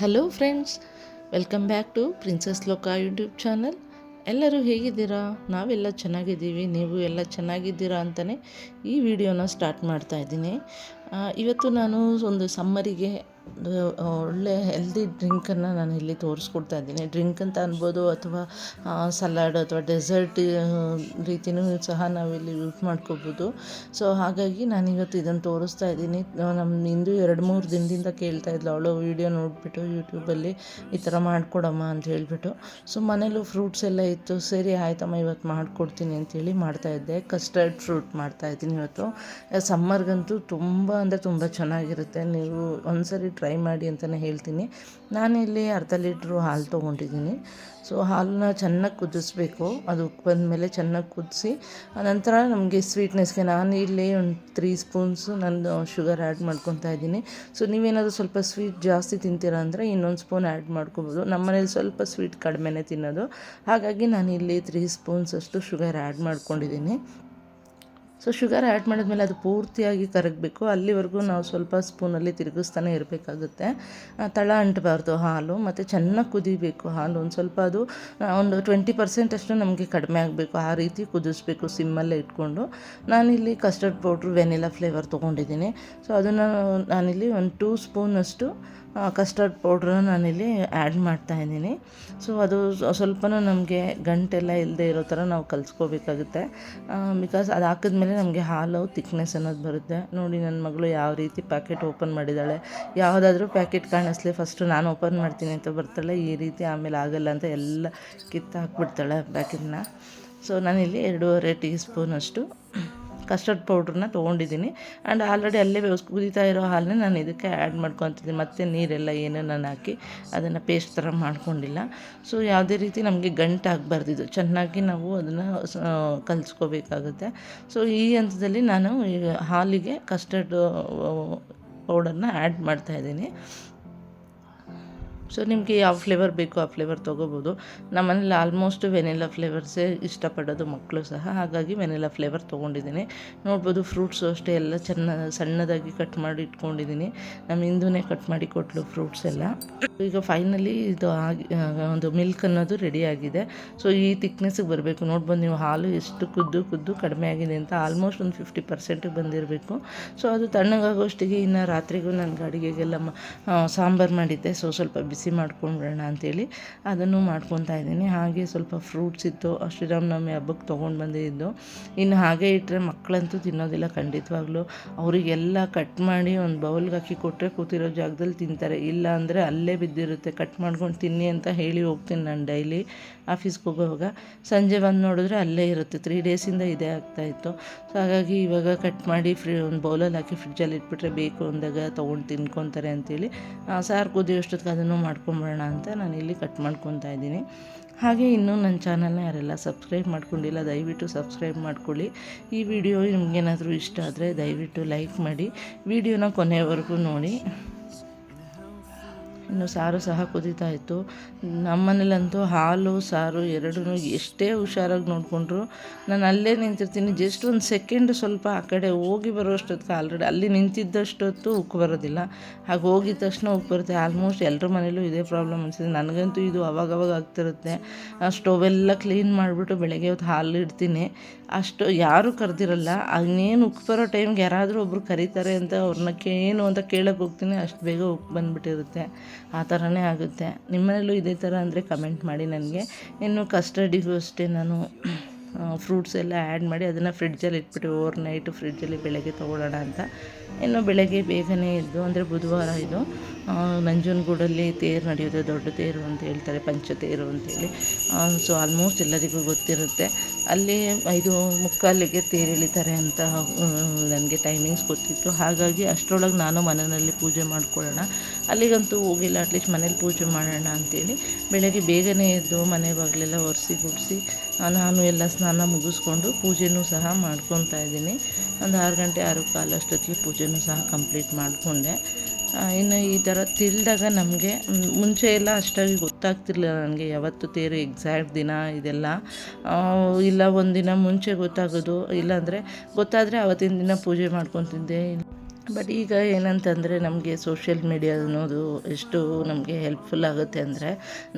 Hello friends welcome back to princess ಲೋಕ YouTube channel ಎಲ್ಲರೂ ಹೇಗಿದ್ದೀರಾ? ನಾವೆಲ್ಲ ಚೆನ್ನಾಗಿದ್ದೀವಿ, ನೀವು ಎಲ್ಲ ಚೆನ್ನಾಗಿದ್ದೀರಾ ಅಂತಲೇ ಈ ವಿಡಿಯೋನ ಸ್ಟಾರ್ಟ್ ಮಾಡ್ತಾ ಇದ್ದೀನಿ. ಇವತ್ತು ನಾನು ಒಂದು ಸಮ್ಮರಿಗೆ ಒಳ್ಳೆ ಹೆಲ್ದಿ ಡ್ರಿಂಕನ್ನು ನಾನು ಇಲ್ಲಿ ತೋರಿಸ್ಕೊಡ್ತಾ ಇದ್ದೀನಿ. ಡ್ರಿಂಕ್ ಅಂತ ಅನ್ಬೋದು ಅಥವಾ ಸಲಾಡ್ ಅಥವಾ ಡೆಸರ್ಟ್ ರೀತಿಯೂ ಸಹ ನಾವಿಲ್ಲಿ ಯೂಸ್ ಮಾಡ್ಕೋಬೋದು. ಸೊ ಹಾಗಾಗಿ ನಾನು ಇವತ್ತು ಇದನ್ನು ತೋರಿಸ್ತಾ ಇದ್ದೀನಿ. ನಮ್ಮ ಇಂದು ಎರಡು ಮೂರು ದಿನದಿಂದ ಕೇಳ್ತಾ ಇದ್ಲು. ಅವಳು ವೀಡಿಯೋ ನೋಡಿಬಿಟ್ಟು ಯೂಟ್ಯೂಬಲ್ಲಿ ಈ ಥರ ಮಾಡಿಕೊಡಮ್ಮ ಅಂತ ಹೇಳಿಬಿಟ್ಟು. ಸೊ ಮನೇಲೂ ಫ್ರೂಟ್ಸ್ ಎಲ್ಲ ಇತ್ತು. ಸರಿ, ಆಯ್ತಮ್ಮ ಇವತ್ತು ಮಾಡಿಕೊಡ್ತೀನಿ ಅಂತೇಳಿ ಮಾಡ್ತಾಯಿದ್ದೆ ಕಸ್ಟರ್ಡ್ ಫ್ರೂಟ್ ಮಾಡ್ತಾ ಇದ್ದೀನಿ ಇವತ್ತು. ಸಮ್ಮರ್ಗಂತೂ ತುಂಬ ಅಂದರೆ ತುಂಬ ಚೆನ್ನಾಗಿರುತ್ತೆ. ನೀವು ಒಂದ್ಸರಿ ಟ್ರೈ ಮಾಡಿ ಅಂತಲೇ ಹೇಳ್ತೀನಿ. ನಾನಿಲ್ಲಿ ಅರ್ಧ ಲೀಟ್ರು ಹಾಲು ತೊಗೊಂಡಿದ್ದೀನಿ. ಸೊ ಹಾಲನ್ನ ಚೆನ್ನಾಗಿ ಕುದಿಸ್ಬೇಕು. ಅದು ಬಂದಮೇಲೆ ಚೆನ್ನಾಗಿ ಕುದಿಸಿ, ನಂತರ ನಮಗೆ ಸ್ವೀಟ್ನೆಸ್ಗೆ ನಾನು ಇಲ್ಲಿ ಒಂದು ತ್ರೀ ಸ್ಪೂನ್ಸು ನಾನು ಶುಗರ್ ಆ್ಯಡ್ ಮಾಡ್ಕೊತಾ ಇದ್ದೀನಿ. ಸೊ ನೀವೇನಾದರೂ ಸ್ವಲ್ಪ ಸ್ವೀಟ್ ಜಾಸ್ತಿ ತಿಂತೀರಾ ಅಂದರೆ ಇನ್ನೊಂದು ಸ್ಪೂನ್ ಆ್ಯಡ್ ಮಾಡ್ಕೋಬೋದು. ನಮ್ಮ ಮನೇಲಿ ಸ್ವಲ್ಪ ಸ್ವೀಟ್ ಕಡಿಮೆನೇ ತಿನ್ನೋದು. ಹಾಗಾಗಿ ನಾನು ಇಲ್ಲಿ ತ್ರೀ ಸ್ಪೂನ್ಸ್ ಅಷ್ಟು ಶುಗರ್ ಆ್ಯಡ್ ಮಾಡ್ಕೊಂಡಿದ್ದೀನಿ. ಸೊ ಶುಗರ್ ಆ್ಯಡ್ ಮಾಡಿದ್ಮೇಲೆ ಅದು ಪೂರ್ತಿಯಾಗಿ ಕರಗಬೇಕು. ಅಲ್ಲಿವರೆಗೂ ನಾವು ಸ್ವಲ್ಪ ಸ್ಪೂನಲ್ಲಿ ತಿರುಗಿಸ್ತಾನೆ ಇರಬೇಕಾಗುತ್ತೆ. ತಳ ಅಂಟಬಾರ್ದು ಹಾಲು, ಮತ್ತು ಚೆನ್ನಾಗಿ ಕುದಿಬೇಕು ಹಾಲು. ಒಂದು ಸ್ವಲ್ಪ ಅದು ಒಂದು ಟ್ವೆಂಟಿ ಪರ್ಸೆಂಟ್ ಅಷ್ಟು ನಮಗೆ ಕಡಿಮೆ ಆಗಬೇಕು. ಆ ರೀತಿ ಕುದಿಸ್ಬೇಕು ಸಿಮ್ಮಲ್ಲೇ ಇಟ್ಕೊಂಡು. ನಾನಿಲ್ಲಿ ಕಸ್ಟರ್ಡ್ ಪೌಡ್ರು ವೆನಿಲಾ ಫ್ಲೇವರ್ ತೊಗೊಂಡಿದ್ದೀನಿ. ಸೊ ಅದನ್ನು ನಾನಿಲ್ಲಿ ಒಂದು ಟೂ ಸ್ಪೂನಷ್ಟು ಕಸ್ಟರ್ಡ್ ಪೌಡ್ರನ್ನ ನಾನಿಲ್ಲಿ ಆ್ಯಡ್ ಮಾಡ್ತಾ ಇದ್ದೀನಿ. ಸೊ ಅದು ಸ್ವಲ್ಪನೂ ನಮಗೆ ಗಂಟೆಲ್ಲ ಇಲ್ಲದೆ ಇರೋ ಥರ ನಾವು ಕಲಿಸ್ಕೋಬೇಕಾಗುತ್ತೆ. ಬಿಕಾಸ್ ಅದು ಹಾಕಿದ್ಮೇಲೆ ನಮಗೆ ಹಾಲು ತಿಕ್ನೆಸ್ ಅನ್ನೋದು ಬರುತ್ತೆ. ನೋಡಿ ನನ್ನ ಮಗಳು ಯಾವ ರೀತಿ ಪ್ಯಾಕೆಟ್ ಓಪನ್ ಮಾಡಿದ್ದಾಳೆ ಯಾವುದಾದ್ರೂ ಪ್ಯಾಕೆಟ್ ಕಾಣಿಸ್ಲಿ ಫಸ್ಟು ನಾನು ಓಪನ್ ಮಾಡ್ತೀನಿ ಅಂತ ಬರ್ತಾಳೆ, ಈ ರೀತಿ ಆಮೇಲೆ ಆಗಲ್ಲ ಅಂತ ಎಲ್ಲ ಕಿತ್ತು ಹಾಕ್ಬಿಡ್ತಾಳೆ ಪ್ಯಾಕೆಟ್ನ ಸೊ ನಾನಿಲ್ಲಿ ಎರಡೂವರೆ ಟೀ ಸ್ಪೂನಷ್ಟು ಕಸ್ಟರ್ಡ್ ಪೌಡ್ರನ್ನ ತೊಗೊಂಡಿದ್ದೀನಿ. ಆ್ಯಂಡ್ ಆಲ್ರೆಡಿ ಅಲ್ಲೇ ಕುದೀತಾ ಇರೋ ಹಾಲನ್ನ ನಾನು ಇದಕ್ಕೆ ಆ್ಯಡ್ ಮಾಡ್ಕೊತಿದ್ದೀನಿ. ಮತ್ತೆ ನೀರೆಲ್ಲ ಏನೂ ನಾನು ಹಾಕಿ ಅದನ್ನು ಪೇಸ್ಟ್ ಥರ ಮಾಡ್ಕೊಂಡಿಲ್ಲ. ಸೊ ಯಾವುದೇ ರೀತಿ ನಮಗೆ ಗಂಟು ಆಗಬಾರ್ದಿದ್ದು ಚೆನ್ನಾಗಿ ನಾವು ಅದನ್ನು ಕಲಿಸ್ಕೋಬೇಕಾಗುತ್ತೆ. ಸೊ ಈ ಹಂತದಲ್ಲಿ ನಾನು ಈಗ ಹಾಲಿಗೆ ಕಸ್ಟರ್ಡ್ ಪೌಡರ್ನ ಆ್ಯಡ್ ಮಾಡ್ತಾಯಿದ್ದೀನಿ ಸೊ ನಿಮಗೆ ಯಾವ ಫ್ಲೇವರ್ ಬೇಕೋ ಆ ಫ್ಲೇವರ್ ತೊಗೋಬೋದು. ನಮ್ಮನೇಲಿ ಆಲ್ಮೋಸ್ಟ್ ವೆನಿಲಾ ಫ್ಲೇವರ್ಸೇ ಇಷ್ಟಪಡೋದು ಮಕ್ಕಳು ಸಹ. ಹಾಗಾಗಿ ವೆನಿಲಾ ಫ್ಲೇವರ್ ತೊಗೊಂಡಿದ್ದೀನಿ. ನೋಡ್ಬೋದು ಫ್ರೂಟ್ಸು ಅಷ್ಟೇ ಎಲ್ಲ ಚೆನ್ನ, ಸಣ್ಣದಾಗಿ ಕಟ್ ಮಾಡಿ ಇಟ್ಕೊಂಡಿದ್ದೀನಿ. ನಮ್ಮ ಹಿಂದೂನೇ ಕಟ್ ಮಾಡಿ ಕೊಟ್ಟಲು ಫ್ರೂಟ್ಸ್ ಎಲ್ಲ. ಈಗ ಫೈನಲಿ ಇದು ಆಗಿ ಒಂದು ಮಿಲ್ಕ್ ಅನ್ನೋದು ರೆಡಿ ಆಗಿದೆ. ಸೊ ಈ ತಿಕ್ನೆಸ್ಸಿಗೆ ಬರಬೇಕು. ನೋಡ್ಬೋದು ನೀವು ಹಾಲು ಎಷ್ಟು ಕುದ್ದು ಕುದ್ದು ಕಡಿಮೆ ಆಗಿದೆ ಅಂತ ಆಲ್ಮೋಸ್ಟ್ ಒಂದು ಫಿಫ್ಟಿ ಪರ್ಸೆಂಟಿಗೆ ಬಂದಿರಬೇಕು. ಸೊ ಅದು ತಣ್ಣಗಾಗೋಷ್ಟಿಗೆ ಇನ್ನು ರಾತ್ರಿಗೂ ನಾನು ಅಡುಗೆಗೆಲ್ಲ ಸಾಂಬಾರು ಮಾಡಿದ್ದೆ. ಸೊ ಸ್ವಲ್ಪ ಬಿಸಿ ಮಾಡ್ಕೊಂಡ್ಬಿಡೋಣ ಅಂತೇಳಿ ಅದನ್ನು ಮಾಡ್ಕೊತಾ ಇದ್ದೀನಿ. ಹಾಗೆ ಸ್ವಲ್ಪ ಫ್ರೂಟ್ಸ್ ಇತ್ತು ಶ್ರೀರಾಮನವಮಿ ಹಬ್ಬಕ್ಕೆ ತೊಗೊಂಡು ಬಂದಿದ್ದು. ಇನ್ನು ಹಾಗೆ ಇಟ್ಟರೆ ಮಕ್ಕಳಂತೂ ತಿನ್ನೋದಿಲ್ಲ ಖಂಡಿತವಾಗ್ಲೂ. ಅವರಿಗೆಲ್ಲ ಕಟ್ ಮಾಡಿ ಒಂದು ಬೌಲ್ಗೆ ಹಾಕಿ ಕೊಟ್ಟರೆ ಕೂತಿರೋ ಜಾಗದಲ್ಲಿ ತಿಂತಾರೆ. ಇಲ್ಲ ಅಂದರೆ ಅಲ್ಲೇ ಬಿದ್ದಿರುತ್ತೆ. ಕಟ್ ಮಾಡ್ಕೊಂಡು ತಿನ್ನಿ ಅಂತ ಹೇಳಿ ಹೋಗ್ತೀನಿ ನಾನು ಡೈಲಿ ಆಫೀಸ್ಗೆ ಹೋಗುವಾಗ ಸಂಜೆ ಬಂದು ನೋಡಿದ್ರೆ ಅಲ್ಲೇ ಇರುತ್ತೆ. ತ್ರೀ ಡೇಸಿಂದ ಇದೇ ಆಗ್ತಾಯಿತ್ತು ಸೊ ಹಾಗಾಗಿ ಇವಾಗ ಕಟ್ ಮಾಡಿ ಫ್ರಿ ಒಂದು ಬೌಲಲ್ಲಿ ಹಾಕಿ ಫ್ರಿಡ್ಜಲ್ಲಿ ಇಟ್ಬಿಟ್ರೆ ಬೇಕು ಅಂದಾಗ ತೊಗೊಂಡು ತಿನ್ಕೊತಾರೆ ಅಂತೇಳಿ. ಸಾರು ಸಾರು ಕುದಿಯೋಷ್ಟೊತ್ತಿಗೆ ಅದನ್ನು ಮಾಡ್ಕೊಂಬಿಡೋಣ ಅಂತ ನಾನು ಇಲ್ಲಿ ಕಟ್ ಮಾಡ್ಕೊತಾ ಇದ್ದೀನಿ. ಹಾಗೆ ಇನ್ನೂ ನನ್ನ ಚಾನಲ್ನ ಯಾರೆಲ್ಲ ಸಬ್ಸ್ಕ್ರೈಬ್ ಮಾಡ್ಕೊಂಡಿಲ್ಲ, ದಯವಿಟ್ಟು ಸಬ್ಸ್ಕ್ರೈಬ್ ಮಾಡ್ಕೊಳ್ಳಿ. ಈ ವಿಡಿಯೋ ನಿಮಗೇನಾದರೂ ಇಷ್ಟ ಆದರೆ ದಯವಿಟ್ಟು ಲೈಕ್ ಮಾಡಿ. ವಿಡಿಯೋನ ಕೊನೆಯವರೆಗೂ ನೋಡಿ. ಇನ್ನು ಸಾರು ಸಹ ಕುದೀತಾ ಇತ್ತು. ನಮ್ಮನೇಲಂತೂ ಹಾಲು, ಸಾರು ಎರಡೂ ಎಷ್ಟೇ ಹುಷಾರಾಗಿ ನೋಡಿಕೊಂಡ್ರು. ನಾನು ಅಲ್ಲೇ ನಿಂತಿರ್ತೀನಿ. ಜಸ್ಟ್ ಒಂದು ಸೆಕೆಂಡ್ ಸ್ವಲ್ಪ ಆ ಕಡೆ ಹೋಗಿ ಬರೋಷ್ಟೊತ್ತಿಗೆ ಆಲ್ರೆಡಿ ಅಲ್ಲಿ ನಿಂತಿದ್ದಷ್ಟೊತ್ತು ಉಕ್ಕು ಬರೋದಿಲ್ಲ. ಹಾಗೆ ಹೋಗಿದ ತಕ್ಷಣ ಉಕ್ಕು ಬರುತ್ತೆ. ಆಲ್ಮೋಸ್ಟ್ ಎಲ್ಲರ ಮನೇಲೂ ಇದೇ ಪ್ರಾಬ್ಲಮ್ ಅನಿಸಿದೆ ನನಗಂತೂ ಇದು ಅವಾಗವಾಗ ಆಗ್ತಿರುತ್ತೆ. ಸ್ಟೋವೆಲ್ಲ ಕ್ಲೀನ್ ಮಾಡಿಬಿಟ್ಟು ಬೆಳಗ್ಗೆ ಹೊತ್ತು ಹಾಲು ಇಡ್ತೀನಿ. ಅಷ್ಟು ಯಾರೂ ಕರೆದಿರಲ್ಲ. ಅದನ್ನೇನು ಉಕ್ಕು ಬರೋ ಟೈಮ್ಗೆ ಯಾರಾದರೂ ಒಬ್ಬರು ಕರೀತಾರೆ ಅಂತ ಅವ್ರನ್ನ ಏನು ಅಂತ ಕೇಳೋಕ್ಕೆ ಹೋಗ್ತೀನಿ. ಅಷ್ಟು ಬೇಗ ಉಕ್ಕು ಬಂದುಬಿಟ್ಟಿರುತ್ತೆ. ಆ ಥರನೇ ಆಗುತ್ತೆ. ನಿಮ್ಮನೇಲೂ ಇದೇ ಥರ ಅಂದರೆ ಕಮೆಂಟ್ ಮಾಡಿ ನನಗೆ. ಇನ್ನು ಕಸ್ಟರ್ಡಿಗೂ ಅಷ್ಟೇ ನಾನು ಫ್ರೂಟ್ಸ್ ಎಲ್ಲ ಆ್ಯಡ್ ಮಾಡಿ ಅದನ್ನು ಫ್ರಿಡ್ಜಲ್ಲಿ ಇಟ್ಬಿಟ್ಟು ಓವರ್ ನೈಟು ಫ್ರಿಡ್ಜಲ್ಲಿ ಬೆಳಗ್ಗೆ ತೊಗೊಳ್ಳೋಣ ಅಂತ. ಇನ್ನು ಬೆಳಗ್ಗೆ ಬೇಗನೆ ಎದ್ದು, ಅಂದರೆ ಬುಧವಾರ ಇದು ನಂಜನಗೂಡಲ್ಲಿ ತೇರು ನಡೆಯುತ್ತೆ, ದೊಡ್ಡ ತೇರು ಅಂತ ಹೇಳ್ತಾರೆ ಪಂಚತೇರು ಅಂತೇಳಿ ಸೊ ಆಲ್ಮೋಸ್ಟ್ ಎಲ್ಲರಿಗೂ ಗೊತ್ತಿರುತ್ತೆ. ಅಲ್ಲಿ ಇದು ಮುಕ್ಕಾಲಿಗೆ ತೇರು ಎಳಿತಾರೆ ಅಂತ ನನಗೆ ಟೈಮಿಂಗ್ಸ್ ಗೊತ್ತಿತ್ತು. ಹಾಗಾಗಿ ಅಷ್ಟರೊಳಗೆ ನಾನು ಮನೆಯಲ್ಲಿ ಪೂಜೆ ಮಾಡ್ಕೊಳ್ಳೋಣ. ಅಲ್ಲಿಗಂತೂ ಹೋಗಿಲ್ಲ ಅಟ್ಲೀಸ್ಟ್ ಮನೇಲಿ ಪೂಜೆ ಮಾಡೋಣ ಅಂತೇಳಿ ಬೆಳಗ್ಗೆ ಬೇಗನೆ ಎದ್ದು ಮನೆ ಬಾಗಿಲೆಲ್ಲ ಒರೆಸಿ ಗುಡಿಸಿ ನಾನು ಎಲ್ಲ ಸ್ನಾನ ಮುಗಿಸ್ಕೊಂಡು ಪೂಜೆನೂ ಸಹ ಮಾಡ್ಕೊತಾ ಇದ್ದೀನಿ. ಒಂದು ಆರು ಗಂಟೆ, ಆರು ಕಾಲು ಅಷ್ಟೊತ್ತಿಗೆ ಪೂಜೆನೂ ಸಹ ಕಂಪ್ಲೀಟ್ ಮಾಡಿಕೊಂಡೆ. ಇನ್ನು ಈ ಥರ ತಿಳಿದಾಗ ನಮಗೆ ಮುಂಚೆ ಎಲ್ಲ ಅಷ್ಟಾಗಿ ಗೊತ್ತಾಗ್ತಿರ್ಲಿಲ್ಲ ನನಗೆ ಯಾವತ್ತು ತೇರು ಎಕ್ಸಾಕ್ಟ್ ದಿನ ಇದೆಲ್ಲ. ಇಲ್ಲ, ಒಂದಿನ ಮುಂಚೆ ಗೊತ್ತಾಗೋದು, ಇಲ್ಲಾಂದರೆ ಗೊತ್ತಾದರೆ ಅವತ್ತಿನ ದಿನ ಪೂಜೆ ಮಾಡ್ಕೊತಿದ್ದೆ. ಬಟ್ ಈಗ ಏನಂತಂದರೆ ನಮಗೆ ಸೋಷಿಯಲ್ ಮೀಡಿಯಾ ಅನ್ನೋದು ಎಷ್ಟು ನಮಗೆ ಹೆಲ್ಪ್ಫುಲ್ ಆಗುತ್ತೆ ಅಂದರೆ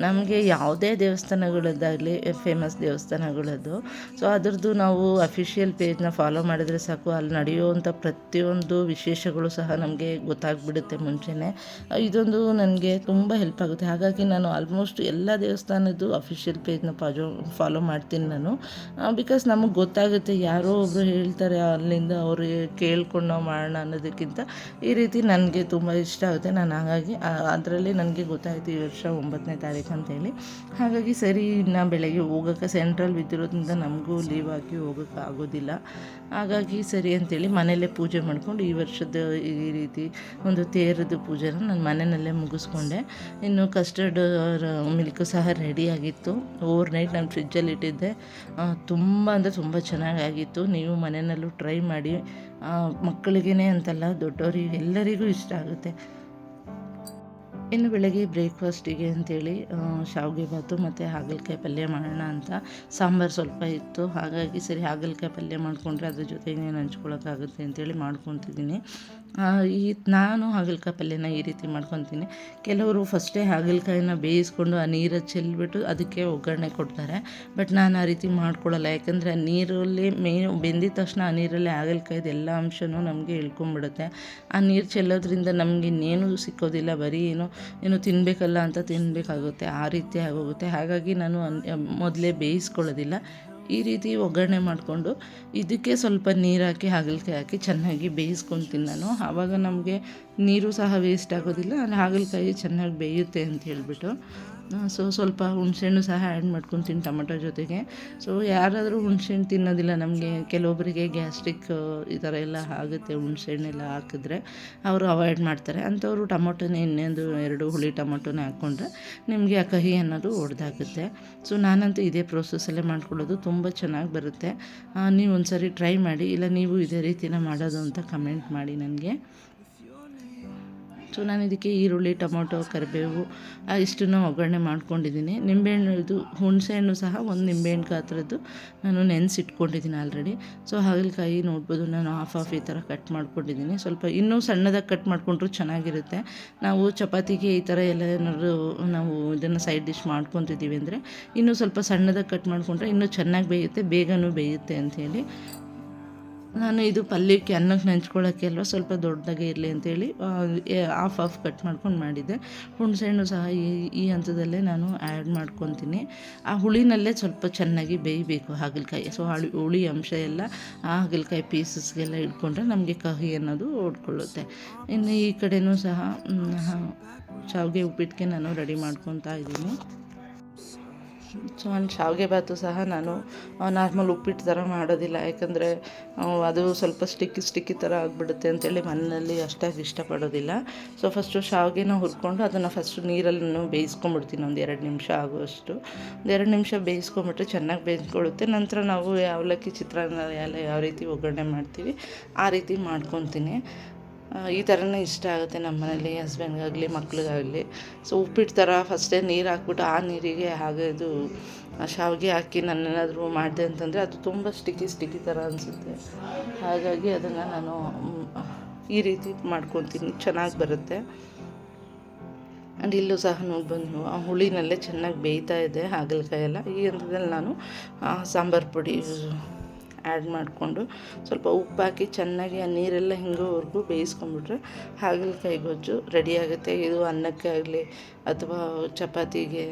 ನಮಗೆ ಯಾವುದೇ ದೇವಸ್ಥಾನಗಳದ್ದಾಗಲಿ ಫೇಮಸ್ ದೇವಸ್ಥಾನಗಳದ್ದು. ಸೊ ಅದರದ್ದು ನಾವು ಅಫಿಷಿಯಲ್ ಪೇಜ್ನ ಫಾಲೋ ಮಾಡಿದರೆ ಸಾಕು. ಅಲ್ಲಿ ನಡೆಯುವಂಥ ಪ್ರತಿಯೊಂದು ವಿಶೇಷಗಳು ಸಹ ನಮಗೆ ಗೊತ್ತಾಗ್ಬಿಡುತ್ತೆ ಮುಂಚೆನೇ. ಇದೊಂದು ನನಗೆ ತುಂಬ ಹೆಲ್ಪ್ ಆಗುತ್ತೆ. ಹಾಗಾಗಿ ನಾನು ಆಲ್ಮೋಸ್ಟ್ ಎಲ್ಲ ದೇವಸ್ಥಾನದ್ದು ಅಫಿಷಿಯಲ್ ಪೇಜ್ನ ಫಾಜೋ ಫಾಲೋ ಮಾಡ್ತೀನಿ ನಾನು. ಬಿಕಾಸ್ ನಮಗೆ ಗೊತ್ತಾಗುತ್ತೆ ಯಾರೋ ಒಬ್ಬರು ಹೇಳ್ತಾರೆ ಅಲ್ಲಿಂದ ಅವ್ರಿಗೆ ಕೇಳ್ಕೊಂಡು ನಾವು ಮಾಡೋಣ ಅನ್ನೋದಕ್ಕಿಂತ ಈ ರೀತಿ ನನಗೆ ತುಂಬ ಇಷ್ಟ ಆಗುತ್ತೆ. ನಾನು ಹಾಗಾಗಿ ಅದರಲ್ಲಿ ನನಗೆ ಗೊತ್ತಾಯಿತು ಈ ವರ್ಷ ಒಂಬತ್ತನೇ ತಾರೀಕು ಅಂತೇಳಿ ಹಾಗಾಗಿ ಸರಿ, ಇನ್ನು ಬೆಳಗ್ಗೆ ಹೋಗೋಕ್ಕೆ ಸೆಂಟ್ರಲ್ ಬಿದ್ದಿರೋದ್ರಿಂದ ನಮಗೂ ಲೀವ್ ಹಾಕಿ ಹೋಗೋಕ್ಕೆ ಆಗೋದಿಲ್ಲ. ಹಾಗಾಗಿ ಸರಿ ಅಂತೇಳಿ ಮನೆಯಲ್ಲೇ ಪೂಜೆ ಮಾಡ್ಕೊಂಡು ಈ ವರ್ಷದ ಈ ರೀತಿ ಒಂದು ತೇರದ ಪೂಜೆನ ನಾನು ಮನೆಯಲ್ಲೇ ಮುಗಿಸ್ಕೊಂಡೆ. ಇನ್ನು ಕಸ್ಟರ್ಡ್ ಮಿಲ್ಕ್ ಸಹ ರೆಡಿಯಾಗಿತ್ತು ಓವರ್ ನೈಟ್ ನಾನು ಫ್ರಿಜ್ಜಲ್ಲಿ ಇಟ್ಟಿದ್ದೆ. ತುಂಬ ಅಂದರೆ ತುಂಬ ಚೆನ್ನಾಗಾಗಿತ್ತು. ನೀವು ಮನೆಯಲ್ಲೂ ಟ್ರೈ ಮಾಡಿ. ಮಕ್ಕಳಿಗೇ ಅಂತಲ್ಲ ದೊಡ್ಡವರಿಗೆ ಎಲ್ಲರಿಗೂ ಇಷ್ಟ ಆಗುತ್ತೆ. ಇನ್ನು ಬೆಳಗ್ಗೆ ಬ್ರೇಕ್ಫಾಸ್ಟಿಗೆ ಅಂತೇಳಿ ಆ, ಶಾವಿಗೆ ಭಾತು ಮತ್ತು ಹಾಗಲಕಾಯಿ ಪಲ್ಯ ಮಾಡೋಣ ಅಂತ. ಸಾಂಬಾರು ಸ್ವಲ್ಪ ಇತ್ತು. ಹಾಗಾಗಿ ಸರಿ ಹಾಗಲಕಾಯಿ ಪಲ್ಯ ಮಾಡಿಕೊಂಡ್ರೆ ಅದ್ರ ಜೊತೆಗೆ ಹಂಚ್ಕೊಳ್ಳೋಕ್ಕಾಗುತ್ತೆ ಅಂತೇಳಿ ಮಾಡ್ಕೊತಿದ್ದೀನಿ. ಈ ನಾನು ಹಾಗಲಕಾಯಿ ಪಲ್ಯನ ಈ ರೀತಿ ಮಾಡ್ಕೊತೀನಿ. ಕೆಲವರು ಫಸ್ಟೇ ಹಾಗಲಕಾಯಿನ ಬೇಯಿಸ್ಕೊಂಡು ಆ ನೀರು ಚೆಲ್ಬಿಟ್ಟು ಅದಕ್ಕೆ ಒಗ್ಗರಣೆ ಕೊಡ್ತಾರೆ. ಬಟ್ ನಾನು ಆ ರೀತಿ ಮಾಡ್ಕೊಳ್ಳಲ್ಲ. ಯಾಕಂದರೆ ನೀರಲ್ಲಿ ಮೇನ್ ಬೆಂದಿದ ತಕ್ಷಣ ಆ ನೀರಲ್ಲಿ ಹಾಗಲಕಾಯ್ದು ಎಲ್ಲ ಅಂಶನೂ ನಮಗೆ ಇಳ್ಕೊಂಬಿಡುತ್ತೆ. ಆ ನೀರು ಚೆಲ್ಲೋದ್ರಿಂದ ನಮಗೆ ಇನ್ನೇನು ಸಿಕ್ಕೋದಿಲ್ಲ. ಬರೀ ಏನು ಏನು ತಿನ್ನಬೇಕಲ್ಲ ಅಂತ ತಿನ್ನಬೇಕಾಗುತ್ತೆ ಆ ರೀತಿ ಆಗೋಗುತ್ತೆ. ಹಾಗಾಗಿ ನಾನು ಮೊದಲೇ ಬೇಯಿಸ್ಕೊಳ್ಳೋದಿಲ್ಲ. ಈ ರೀತಿ ಒಗ್ಗರಣೆ ಮಾಡಿಕೊಂಡು ಇದಕ್ಕೆ ಸ್ವಲ್ಪ ನೀರು ಹಾಕಿ, ಹಾಗಲಕಾಯಿ ಹಾಕಿ ಚೆನ್ನಾಗಿ ಬೇಯಿಸ್ಕೊತೀನಿ ನಾನು. ಆವಾಗ ನಮಗೆ ನೀರು ಸಹ ವೇಸ್ಟ್ ಆಗೋದಿಲ್ಲ. ಹಾಗಲಕಾಯಿ ಚೆನ್ನಾಗಿ ಬೇಯುತ್ತೆ ಅಂತ ಹೇಳ್ಬಿಟ್ಟು. ಸೊ ಸ್ವಲ್ಪ ಹುಣಸೆಹಣ್ಣು ಸಹ ಆ್ಯಡ್ ಮಾಡ್ಕೊತೀನಿ ಟೊಮೆಟೊ ಜೊತೆಗೆ. ಸೊ ಯಾರಾದರೂ ಹುಣಸೆಹಣ್ಣು ತಿನ್ನೋದಿಲ್ಲ ನಮಗೆ ಕೆಲವೊಬ್ಬರಿಗೆ ಗ್ಯಾಸ್ಟ್ರಿಕ್ ಈ ಥರ ಎಲ್ಲ ಆಗುತ್ತೆ ಹುಣಸೆಹಣ್ಣೆಲ್ಲ ಹಾಕಿದ್ರೆ ಅವರು ಅವಾಯ್ಡ್ ಮಾಡ್ತಾರೆ. ಅಂಥವ್ರು ಟೊಮೊಟೊನೇ ಇನ್ನೊಂದು ಎರಡು ಹುಳಿ ಟೊಮೊಟೊನೇ ಹಾಕ್ಕೊಂಡ್ರೆ ನಿಮಗೆ ಆ ಕಹಿ ಅನ್ನೋದು ಒಡೆದಾಗುತ್ತೆ. ಸೊ ನಾನಂತೂ ಇದೇ ಪ್ರೋಸೆಸ್ಸಲ್ಲೇ ಮಾಡ್ಕೊಳ್ಳೋದು, ತುಂಬ ಚೆನ್ನಾಗಿ ಬರುತ್ತೆ. ನೀವು ಒಂದು ಸರಿ ಟ್ರೈ ಮಾಡಿ, ಇಲ್ಲ ನೀವು ಇದೇ ರೀತಿನ ಮಾಡೋದು ಅಂತ ಕಮೆಂಟ್ ಮಾಡಿ ನನಗೆ. ಸೊ ನಾನು ಇದಕ್ಕೆ ಈರುಳ್ಳಿ, ಟೊಮೊಟೊ, ಕರಿಬೇವು ಇಷ್ಟನ್ನು ಒಗ್ಗರಣೆ ಮಾಡ್ಕೊಂಡಿದ್ದೀನಿ. ನಿಂಬೆಹಣ್ಣು ಇದು ಹುಣಸೆಹಣ್ಣು ಸಹ ಒಂದು ನಿಂಬೆಹಣ್ಣು ಗಾತ್ರದ್ದು ನಾನು ನೆನೆಸಿಟ್ಕೊಂಡಿದ್ದೀನಿ ಆಲ್ರೆಡಿ ಸೊ ಹಾಗಲಕಾಯಿ ನೋಡ್ಬೋದು, ನಾನು ಹಾಫ್ ಹಾಫ್ ಈ ಥರ ಕಟ್ ಮಾಡ್ಕೊಂಡಿದ್ದೀನಿ. ಸ್ವಲ್ಪ ಇನ್ನೂ ಸಣ್ಣದಾಗಿ ಕಟ್ ಮಾಡಿಕೊಂಡ್ರು ಚೆನ್ನಾಗಿರುತ್ತೆ. ನಾವು ಚಪಾತಿಗೆ ಈ ಥರ ಎಲ್ಲ ಏನಾದ್ರು ನಾವು ಇದನ್ನು ಸೈಡ್ ಡಿಶ್ ಮಾಡ್ಕೊತಿದ್ದೀವಿ ಅಂದರೆ ಇನ್ನೂ ಸ್ವಲ್ಪ ಸಣ್ಣದಾಗಿ ಕಟ್ ಮಾಡಿಕೊಂಡ್ರೆ ಇನ್ನೂ ಚೆನ್ನಾಗಿ ಬೇಯುತ್ತೆ, ಬೇಗನೂ ಬೇಯುತ್ತೆ ಅಂಥೇಳಿ ನಾನು ಇದು ಪಲ್ಯಕ್ಕೆ ಅನ್ನಕ್ಕೆ ನೆಂಚ್ಕೊಳ್ಳೋಕ್ಕೆ ಅಲ್ವಾ ಸ್ವಲ್ಪ ದೊಡ್ಡದಾಗೆ ಇರಲಿ ಅಂತೇಳಿ ಆಫ್ ಆಫ್ ಕಟ್ ಮಾಡ್ಕೊಂಡು ಮಾಡಿದ್ದೆ. ಹುಣಸೆಹಣ್ಣು ಸಹ ಈ ಈ ಹಂತದಲ್ಲೇ ನಾನು ಆ್ಯಡ್ ಮಾಡ್ಕೊತೀನಿ. ಆ ಹುಳಿನಲ್ಲೇ ಸ್ವಲ್ಪ ಚೆನ್ನಾಗಿ ಬೇಯಬೇಕು ಹಾಗಲಕಾಯಿ. ಸೊ ಹಳಿ, ಹುಳಿ ಅಂಶ ಎಲ್ಲ ಆ ಹಾಗಲಕಾಯಿ ಪೀಸಸ್ಗೆಲ್ಲ ಇಟ್ಕೊಂಡ್ರೆ ನಮಗೆ ಕಹಿ ಅನ್ನೋದು ಓಡ್ಕೊಳ್ಳುತ್ತೆ. ಇನ್ನು ಈ ಕಡೆಯೂ ಸಹ ಶಾವಿಗೆ ಉಪ್ಪಿಟ್ಟಿಗೆ ನಾನು ರೆಡಿ ಮಾಡ್ಕೊತಾ ಇದ್ದೀನಿ. ಸೊ ನಾನು ಶಾವಿಗೆ ಭಾತು ಸಹ ನಾನು ನಾರ್ಮಲ್ ಉಪ್ಪಿಟ್ಟು ಥರ ಮಾಡೋದಿಲ್ಲ. ಯಾಕಂದರೆ ಅದು ಸ್ವಲ್ಪ ಸ್ಟಿಕ್ಕಿ ಸ್ಟಿಕ್ಕಿ ಥರ ಆಗಿಬಿಡುತ್ತೆ ಅಂತೇಳಿ ಮನೆಯಲ್ಲಿ ಅಷ್ಟಾಗಿ ಇಷ್ಟಪಡೋದಿಲ್ಲ. ಸೊ ಫಸ್ಟು ಶಾವಿಗೆನ ಹುರ್ಕೊಂಡು ಅದನ್ನು ಫಸ್ಟು ನೀರಲ್ಲೂ ಬೇಯಿಸ್ಕೊಂಡ್ಬಿಡ್ತೀನಿ ಒಂದು ಎರಡು ನಿಮಿಷ ಆಗುವಷ್ಟು. ಒಂದು ಎರಡು ನಿಮಿಷ ಬೇಯಿಸ್ಕೊಂಬಿಟ್ರೆ ಚೆನ್ನಾಗಿ ಬೇಯಿಸ್ಕೊಳ್ಳುತ್ತೆ. ನಂತರ ನಾವು ಅವಲಕ್ಕಿ ಚಿತ್ರಾನ್ನ ಎಲ್ಲ ಯಾವ ರೀತಿ ಒಗ್ಗರಣೆ ಮಾಡ್ತೀವಿ, ಆ ರೀತಿ ಮಾಡ್ಕೊತೀನಿ. ಈ ಥರನೇ ಇಷ್ಟ ಆಗುತ್ತೆ ನಮ್ಮ ಮನೇಲಿ ಹಸ್ಬೆಂಡ್ಗಾಗಲಿ, ಮಕ್ಳಿಗಾಗಲಿ. ಸೊ ಉಪ್ಪಿಟ್ಟು ಥರ ಫಸ್ಟೇ ನೀರು ಹಾಕ್ಬಿಟ್ಟು ಆ ನೀರಿಗೆ ಹಾಗೆ ಇದು ಶಾವಿಗೆ ಹಾಕಿ ನಾನೇನಾದರೂ ಮಾಡಿದೆ ಅಂತಂದರೆ ಅದು ತುಂಬ ಸ್ಟಿಕ್ಕಿ ಸ್ಟಿಕ್ಕಿ ಥರ ಅನಿಸುತ್ತೆ. ಹಾಗಾಗಿ ಅದನ್ನು ನಾನು, ಈ ರೀತಿ ಮಾಡ್ಕೊತೀನಿ. ಚೆನ್ನಾಗಿ ಬರುತ್ತೆ. ಆ್ಯಂಡ್ ಇಲ್ಲೂ ಸಹ ನೋಡಿ ಬಂದು, ಆ ಹುಳಿನಲ್ಲೇ ಚೆನ್ನಾಗಿ ಬೇಯ್ತಾ ಇದೆ ಹಾಗಲಕಾಯಿ ಎಲ್ಲ ಈ ಹಂತದಲ್ಲಿ ನಾನು ಸಾಂಬಾರು ಪುಡಿ ಆ್ಯಡ್ ಮಾಡಿಕೊಂಡು ಸ್ವಲ್ಪ ಉಪ್ಪು ಹಾಕಿ ಚೆನ್ನಾಗಿ ಆ ನೀರೆಲ್ಲ ಹಿಂಗೋವರೆಗೂ ಬೇಯಿಸ್ಕೊಂಡ್ಬಿಟ್ರೆ ಹಾಗಲಕಾಯಿ ಗೊಜ್ಜು ರೆಡಿ ಆಗುತ್ತೆ. ಇದು ಅನ್ನಕ್ಕೆ ಆಗಲಿ ಅಥವಾ ಚಪಾತಿಗೆ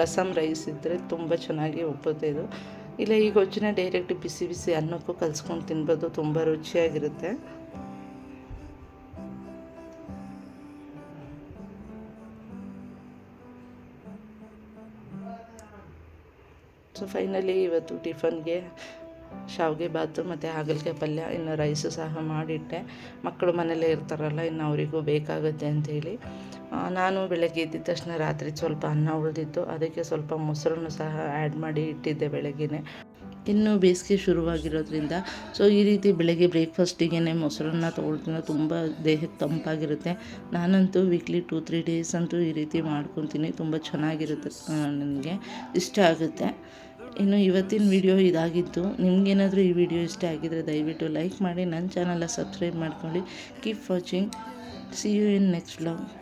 ರಸಮ್ ರೈಸ್ ಇದ್ದರೆ ತುಂಬ ಚೆನ್ನಾಗಿ ಒಪ್ಪುತ್ತೆ ಇದು. ಇಲ್ಲ, ಈ ಗೊಜ್ಜನ್ನ ಡೈರೆಕ್ಟ್ ಬಿಸಿ ಬಿಸಿ ಅನ್ನಕ್ಕೂ ಕಲಿಸ್ಕೊಂಡು ತಿನ್ಬೋದು, ತುಂಬ ರುಚಿಯಾಗಿರುತ್ತೆ. ಸೊ ಫೈನಲಿ ಇವತ್ತು ಟಿಫನ್ಗೆ ಶಾವಿಗೆ ಬಾತು ಮತ್ತು ಹಾಗಲಕಾಯಿ ಪಲ್ಯ, ಇನ್ನು ರೈಸು ಸಹ ಮಾಡಿಟ್ಟೆ. ಮಕ್ಕಳು ಮನೇಲೇ ಇರ್ತಾರಲ್ಲ, ಇನ್ನು ಅವರಿಗೂ ಬೇಕಾಗುತ್ತೆ ಅಂಥೇಳಿ ನಾನು ಬೆಳಗ್ಗೆ ಎದ್ದಿದ್ದ ತಕ್ಷಣ ರಾತ್ರಿ ಸ್ವಲ್ಪ ಅನ್ನ ಉಳಿದಿತ್ತು. ಅದಕ್ಕೆ ಸ್ವಲ್ಪ ಮೊಸರನ್ನು ಸಹ ಆ್ಯಡ್ ಮಾಡಿ ಇಟ್ಟಿದ್ದೆ ಬೆಳಗ್ಗೆ ಇನ್ನು ಬೇಸಿಗೆ ಶುರುವಾಗಿರೋದ್ರಿಂದ ಸೊ ಈ ರೀತಿ ಬೆಳಗ್ಗೆ ಬ್ರೇಕ್ಫಾಸ್ಟಿಗೆ ಮೊಸರನ್ನ ತೊಗೊಳ್ತೀನಿ ತುಂಬ ದೇಹಕ್ಕೆ ತಂಪಾಗಿರುತ್ತೆ. ನಾನಂತೂ ವೀಕ್ಲಿ ಟೂ ತ್ರೀ ಡೇಸ್ ಅಂತೂ ಈ ರೀತಿ ಮಾಡ್ಕೊತೀನಿ. ತುಂಬ ಚೆನ್ನಾಗಿರುತ್ತೆ ನನಗೆ. ಇಷ್ಟ ಆಗುತ್ತೆ. ಇನ್ನು ಇವತ್ತಿನ ವಿಡಿಯೋ ಇದಾಗಿತ್ತು. ನಿಮಗೇನಾದರೂ ಈ ವಿಡಿಯೋ ಇಷ್ಟ ಆಗಿದ್ದರೆ ದಯವಿಟ್ಟು ಲೈಕ್ ಮಾಡಿ ನನ್ನ ಚಾನಲ್ನ ಸಬ್ಸ್ಕ್ರೈಬ್ ಮಾಡ್ಕೊಳ್ಳಿ. Keep watching see you in next vlog